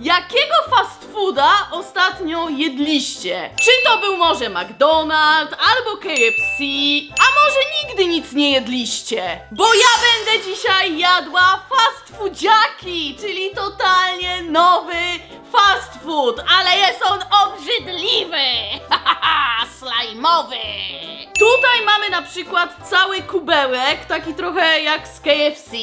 jakiego fast fooda ostatnio jedliście? Czy to był może McDonald's albo KFC, a może nigdy nic nie jedliście? Bo ja będę dzisiaj jadła fast foodziaki, czyli totalnie nowy fast food, ale jest on obrzydliwy! Slajmowy! Tutaj mamy na przykład cały kubełek, taki trochę jak z KFC.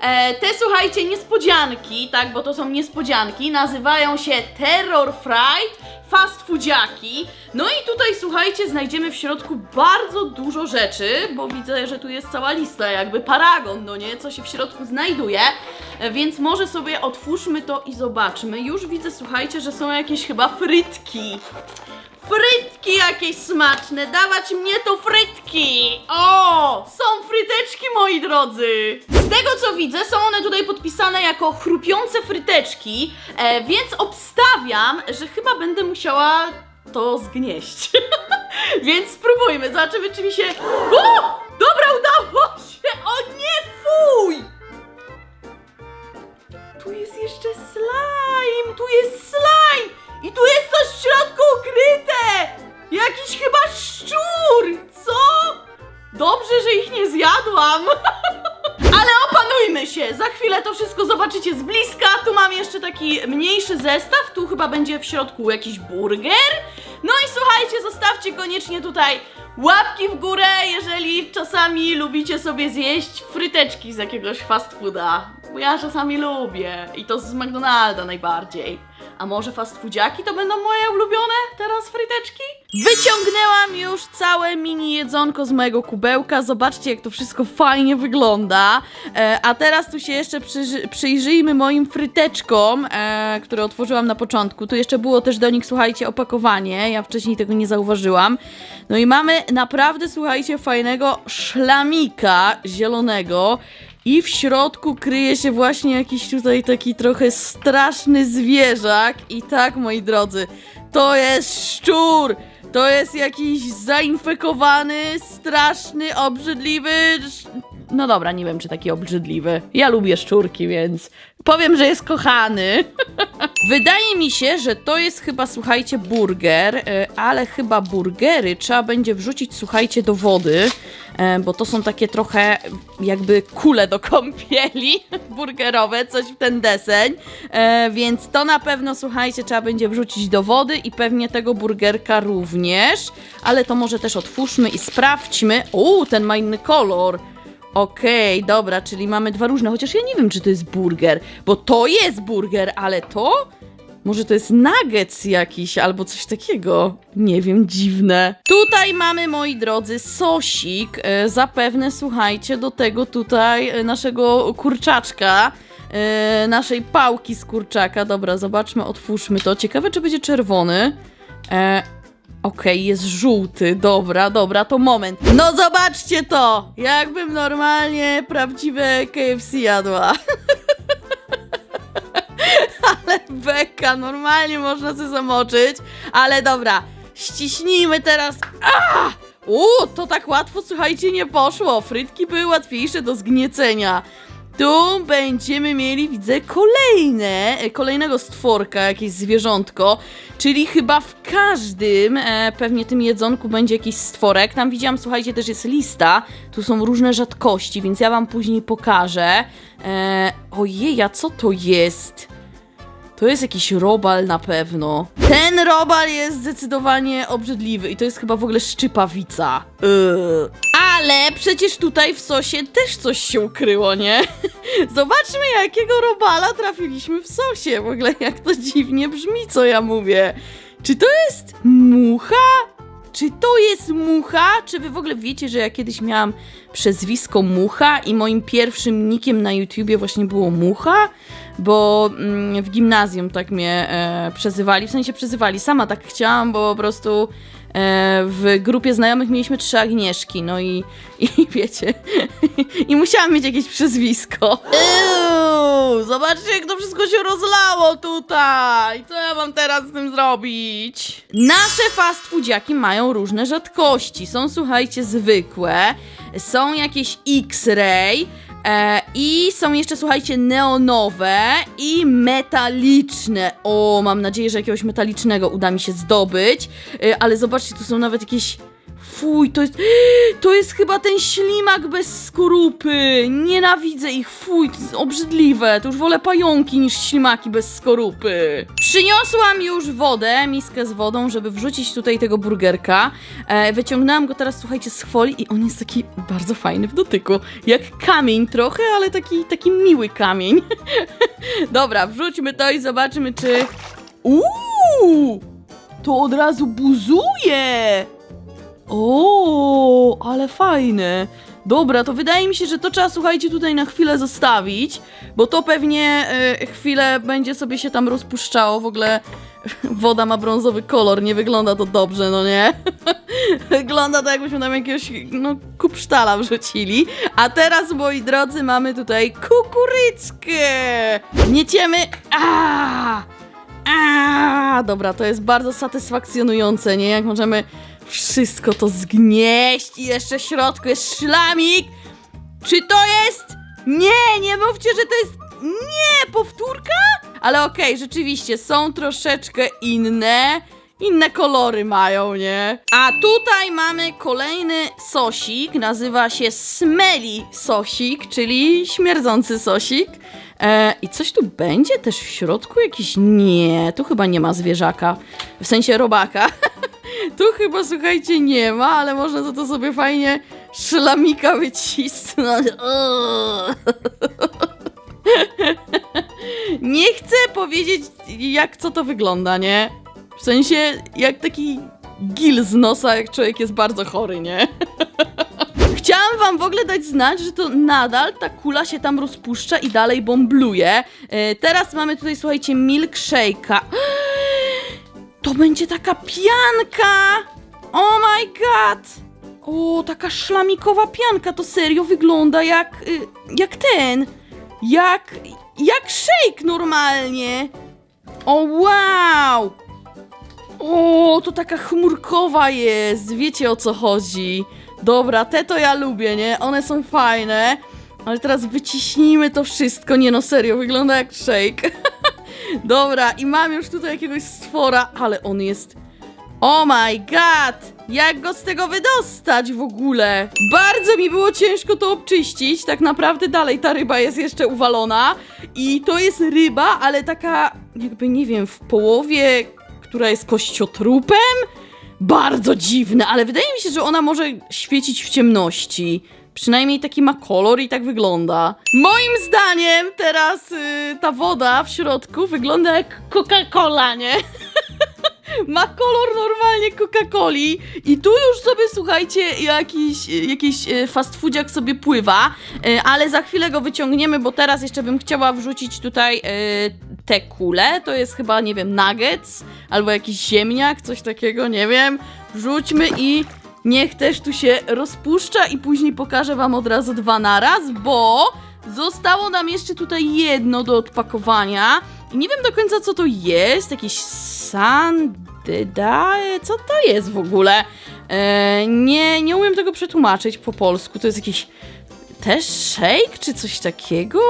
E, te słuchajcie, niespodzianki, tak, bo to są niespodzianki, nazywają się Terror Fried Fast Foodziaki. No i tutaj słuchajcie, znajdziemy w środku bardzo dużo rzeczy, bo widzę, że tu jest cała lista, jakby paragon, no nie, co się w środku znajduje. Więc może sobie otwórzmy to i zobaczmy. Już widzę, słuchajcie, że są jakieś chyba frytki. Frytki jakieś smaczne, dawać mnie to frytki! O, są fryteczki moi drodzy! Z tego co widzę, są one tutaj podpisane jako chrupiące fryteczki, e, więc obstawiam, że chyba będę musiała to zgnieść. więc spróbujmy, zobaczymy czy mi się... O! Dobra, udało się! O nie, fuj! Tu jest jeszcze slime! Tu jest wszystko zobaczycie z bliska. Tu mam jeszcze taki mniejszy zestaw. Tu chyba będzie w środku jakiś burger. No i słuchajcie, zostawcie koniecznie tutaj łapki w górę, jeżeli czasami lubicie sobie zjeść fryteczki z jakiegoś fast fooda. Bo ja czasami lubię. I to z McDonalda najbardziej. A może fast foodziaki to będą moje ulubione teraz fryteczki? Wyciągnęłam już całe mini jedzonko z mojego kubełka. Zobaczcie, jak to wszystko fajnie wygląda. E, a teraz tu się jeszcze przyjrzy, przyjrzyjmy moim fryteczkom, e, które otworzyłam na początku. Tu jeszcze było też do nich, słuchajcie, opakowanie. Ja wcześniej tego nie zauważyłam. No i mamy naprawdę, słuchajcie, fajnego szlamika zielonego. I w środku kryje się właśnie jakiś tutaj taki trochę straszny zwierzak. I tak, moi drodzy, to jest szczur! To jest jakiś zainfekowany, straszny, obrzydliwy. No dobra, nie wiem, czy taki obrzydliwy. Ja lubię szczurki, więc powiem, że jest kochany. Wydaje mi się, że to jest chyba, słuchajcie, burger, y, ale chyba burgery trzeba będzie wrzucić, słuchajcie, do wody, e, bo to są takie trochę jakby kule do kąpieli burgerowe, coś w ten deseń, e, więc to na pewno, słuchajcie, trzeba będzie wrzucić do wody i pewnie tego burgerka również, ale to może też otwórzmy i sprawdźmy. Uuu, ten ma inny kolor. Okej, dobra, czyli mamy dwa różne, chociaż ja nie wiem, czy to jest burger, bo to jest burger, ale to? Może to jest nuggets jakiś albo coś takiego. Nie wiem, dziwne. Tutaj mamy, moi drodzy, sosik. E, zapewne, słuchajcie, do tego tutaj e, naszego kurczaczka. E, naszej pałki z kurczaka. Dobra, zobaczmy, otwórzmy to. Ciekawe, czy będzie czerwony. E, Okej, jest żółty, dobra, dobra, to moment. No zobaczcie to! Jakbym normalnie prawdziwe KFC jadła. ale beka, normalnie można się zamoczyć. Ale dobra, ściśnijmy teraz. A! U, to tak łatwo, słuchajcie, nie poszło. Frytki były łatwiejsze do zgniecenia. Tu będziemy mieli, widzę, kolejne, e, kolejnego stworka, jakieś zwierzątko, czyli chyba w każdym e, pewnie tym jedzonku będzie jakiś stworek. Tam widziałam, słuchajcie, też jest lista, tu są różne rzadkości, więc ja wam później pokażę. E, ojej, a co to jest? To jest jakiś robal na pewno. Ten robal jest zdecydowanie obrzydliwy i to jest chyba w ogóle szczypawica. Yy. Ale przecież tutaj w sosie też coś się ukryło, nie? Zobaczmy, jakiego robala trafiliśmy w sosie. W ogóle jak to dziwnie brzmi, co ja mówię. Czy to jest mucha? Czy to jest mucha? Czy wy w ogóle wiecie, że ja kiedyś miałam przezwisko Mucha i moim pierwszym nikiem na YouTubie właśnie było Mucha? Bo mm, w gimnazjum tak mnie e, przezywali, w sensie przezywali, sama tak chciałam, bo po prostu w grupie znajomych mieliśmy trzy Agnieszki, no i, i wiecie, i musiałam mieć jakieś przezwisko. Euu, zobaczcie jak to wszystko się rozlało tutaj, co ja mam teraz z tym zrobić? Nasze fast foodziaki mają różne rzadkości, są słuchajcie zwykłe, są jakieś X-ray, E, I są jeszcze, słuchajcie, neonowe i metaliczne. O, mam nadzieję, że jakiegoś metalicznego uda mi się zdobyć. E, ale zobaczcie, tu są nawet jakieś. Fuj, to jest. To jest chyba ten ślimak bez skorupy. Nienawidzę ich. Fuj, to jest obrzydliwe. To już wolę pająki niż ślimaki bez skorupy. Przyniosłam już wodę, miskę z wodą, żeby wrzucić tutaj tego burgerka. E, wyciągnęłam go teraz, słuchajcie, z folii i on jest taki bardzo fajny w dotyku. Jak kamień trochę, ale taki, taki miły kamień. Dobra, wrzućmy to i zobaczymy, czy... Uuu! To od razu buzuje! O, ale fajne. Dobra, to wydaje mi się, że to trzeba, słuchajcie, tutaj na chwilę zostawić, bo to pewnie e, chwilę będzie sobie się tam rozpuszczało. W ogóle woda ma brązowy kolor, nie wygląda to dobrze, no nie? wygląda to jakbyśmy tam jakiegoś, no, kupsztala wrzucili. A teraz, moi drodzy, mamy tutaj kukuryckę. Nieciemy... A! Dobra, to jest bardzo satysfakcjonujące, nie? Jak możemy wszystko to zgnieść i jeszcze w środku jest szlamik. Czy to jest? Nie, nie mówcie, że to jest... Nie, powtórka? Ale okej, rzeczywiście, są troszeczkę inne. Inne kolory mają, nie? A tutaj mamy kolejny sosik, nazywa się Smelly Sosik, czyli śmierdzący sosik. E, I coś tu będzie też w środku? Jakiś... Nie, tu chyba nie ma zwierzaka. W sensie robaka. tu chyba, słuchajcie, nie ma, ale można za to sobie fajnie szlamika wycisnąć. Nie chcę powiedzieć, jak co to wygląda, nie? W sensie, jak taki gil z nosa, jak człowiek jest bardzo chory, nie? Chciałam wam w ogóle dać znać, że to nadal ta kula się tam rozpuszcza i dalej bombluje. E, teraz mamy tutaj, słuchajcie, milkshake'a. To będzie taka pianka! Oh my god! O, taka szlamikowa pianka, to serio wygląda jak, y, jak ten, jak, jak shake normalnie. O, wow! O, to taka chmurkowa jest, wiecie o co chodzi. Dobra, te to ja lubię, nie? One są fajne. Ale teraz wyciśnijmy to wszystko. Nie no, serio, wygląda jak shake. Dobra, i mam już tutaj jakiegoś stwora, ale on jest... Oh my god! Jak go z tego wydostać w ogóle? Bardzo mi było ciężko to obczyścić. Tak naprawdę dalej ta ryba jest jeszcze uwalona. I to jest ryba, ale taka jakby, nie wiem, w połowie, która jest kościotrupem? Bardzo dziwne, ale wydaje mi się, że ona może świecić w ciemności. Przynajmniej taki ma kolor i tak wygląda. Moim zdaniem teraz y, ta woda w środku wygląda jak Coca-Cola, nie? ma kolor normalnie Coca-Coli i tu już sobie, słuchajcie, jakiś, jakiś e, fast foodziak sobie pływa, e, ale za chwilę go wyciągniemy, bo teraz jeszcze bym chciała wrzucić tutaj e, te kule, to jest chyba, nie wiem, nuggets, albo jakiś ziemniak, coś takiego, nie wiem, wrzućmy i niech też tu się rozpuszcza i później pokażę wam od razu dwa naraz, bo zostało nam jeszcze tutaj jedno do odpakowania i nie wiem do końca co to jest, jakiś sandydae, co to jest w ogóle? E, nie, nie umiem tego przetłumaczyć po polsku, to jest jakiś też shake czy coś takiego?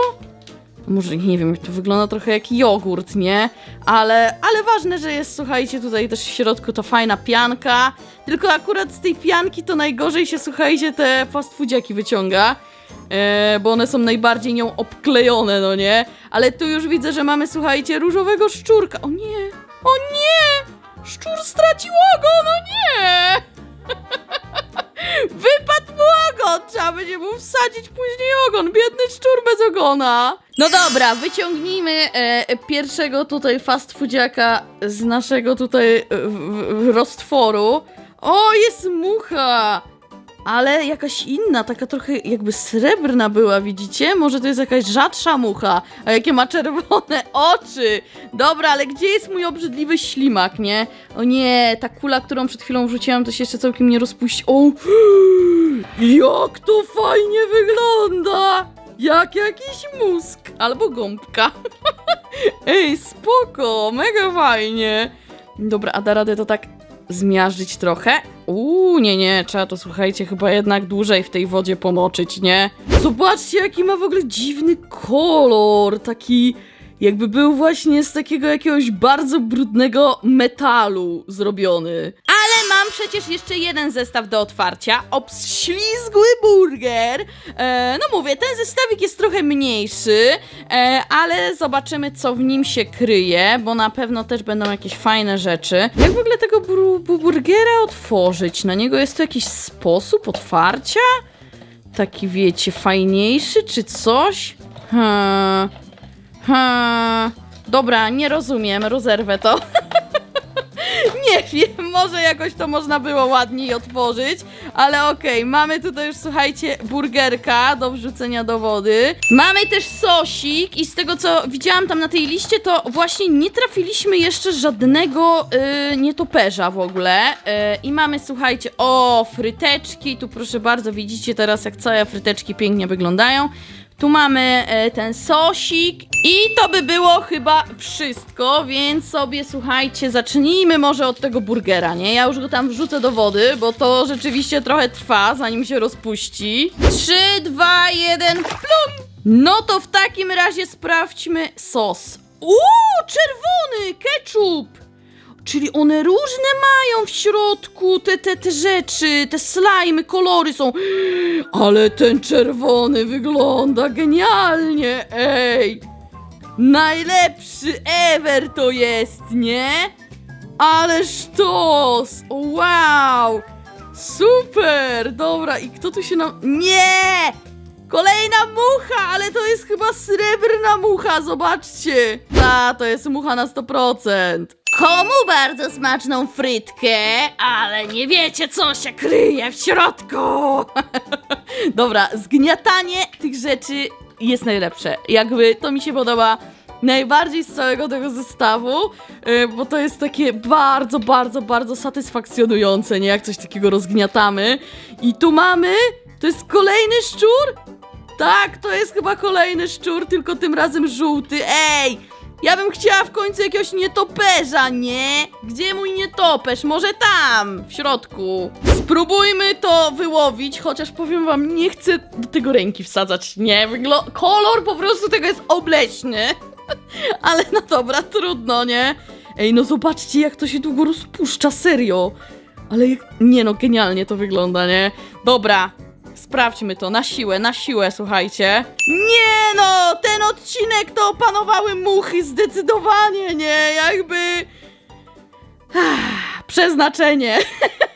Może nie wiem, to wygląda trochę jak jogurt, nie? Ale, ale ważne, że jest, słuchajcie, tutaj też w środku to fajna pianka. Tylko akurat z tej pianki to najgorzej się, słuchajcie, te fast foodziaki wyciąga. E, bo one są najbardziej nią obklejone, no nie? Ale tu już widzę, że mamy, słuchajcie, różowego szczurka. O nie! O nie! Szczur stracił ogon, o nie! Wypadł mu ogon! Trzeba będzie mu wsadzić później ogon. Biedny szczur bez ogona. No dobra, wyciągnijmy e, pierwszego tutaj fast foodziaka z naszego tutaj e, w, w roztworu. O, jest mucha! Ale jakaś inna, taka trochę jakby srebrna była, widzicie? Może to jest jakaś rzadsza mucha, a jakie ma czerwone oczy! Dobra, ale gdzie jest mój obrzydliwy ślimak, nie? O nie, ta kula, którą przed chwilą wrzuciłam, to się jeszcze całkiem nie rozpuści. O! Jak to fajnie wygląda! Jak jakiś mózg albo gąbka. Ej, spoko, mega fajnie. Dobra, a da radę to tak zmiażdżyć trochę. Uuu, nie, nie, trzeba to, słuchajcie, chyba jednak dłużej w tej wodzie pomoczyć, nie? Zobaczcie, jaki ma w ogóle dziwny kolor, taki jakby był właśnie z takiego jakiegoś bardzo brudnego metalu zrobiony. Ale mam przecież jeszcze jeden zestaw do otwarcia. Obślizgły burger. E, no mówię, ten zestawik jest trochę mniejszy, e, ale zobaczymy, co w nim się kryje, bo na pewno też będą jakieś fajne rzeczy. Jak w ogóle tego bur bu- burgera otworzyć? Na niego jest tu jakiś sposób otwarcia? Taki, wiecie, fajniejszy czy coś? Hmm. Hmm. Dobra, nie rozumiem, rozerwę to. nie wiem, może jakoś to można było ładniej otworzyć, ale okej, mamy tutaj już, słuchajcie, burgerka do wrzucenia do wody. Mamy też sosik i z tego, co widziałam tam na tej liście, to właśnie nie trafiliśmy jeszcze żadnego yy, nietoperza w ogóle. Yy, I mamy, słuchajcie, o, fryteczki, tu proszę bardzo, widzicie teraz, jak całe fryteczki pięknie wyglądają. Tu mamy e, ten sosik i to by było chyba wszystko, więc sobie słuchajcie, zacznijmy może od tego burgera, nie? Ja już go tam wrzucę do wody, bo to rzeczywiście trochę trwa, zanim się rozpuści. 3, 2, 1, plum! No to w takim razie sprawdźmy sos. Uuu, czerwony, ketchup! Czyli one różne mają w środku te, te, te rzeczy, te slajmy, kolory są. Ale ten czerwony wygląda genialnie, ej! Najlepszy ever to jest, nie? Ale sztos! Wow! Super! Dobra, i kto tu się nam... Nie! Kolejna mucha, ale to jest chyba srebrna mucha, zobaczcie! Ta, to jest mucha na 100%. Komu bardzo smaczną frytkę, ale nie wiecie, co się kryje w środku. Dobra, zgniatanie tych rzeczy jest najlepsze. Jakby to mi się podoba najbardziej z całego tego zestawu, yy, bo to jest takie bardzo, bardzo, bardzo satysfakcjonujące, nie? Jak coś takiego rozgniatamy. I tu mamy, to jest kolejny szczur? Tak, to jest chyba kolejny szczur, tylko tym razem żółty. Ej! Ja bym chciała w końcu jakiegoś nietoperza, nie? Gdzie mój nietoperz? Może tam, w środku. Spróbujmy to wyłowić, chociaż powiem wam, nie chcę do tego ręki wsadzać, nie? Wyglo kolor po prostu tego jest obleśny. Ale no dobra, trudno, nie? Ej, no zobaczcie, jak to się długo rozpuszcza, serio. Ale jak... Nie no, genialnie to wygląda, nie? Dobra, sprawdźmy to, na siłę, na siłę, słuchajcie. Nie no, ten odcinek to opanowały muchy, zdecydowanie, nie? Jakby... Przeznaczenie.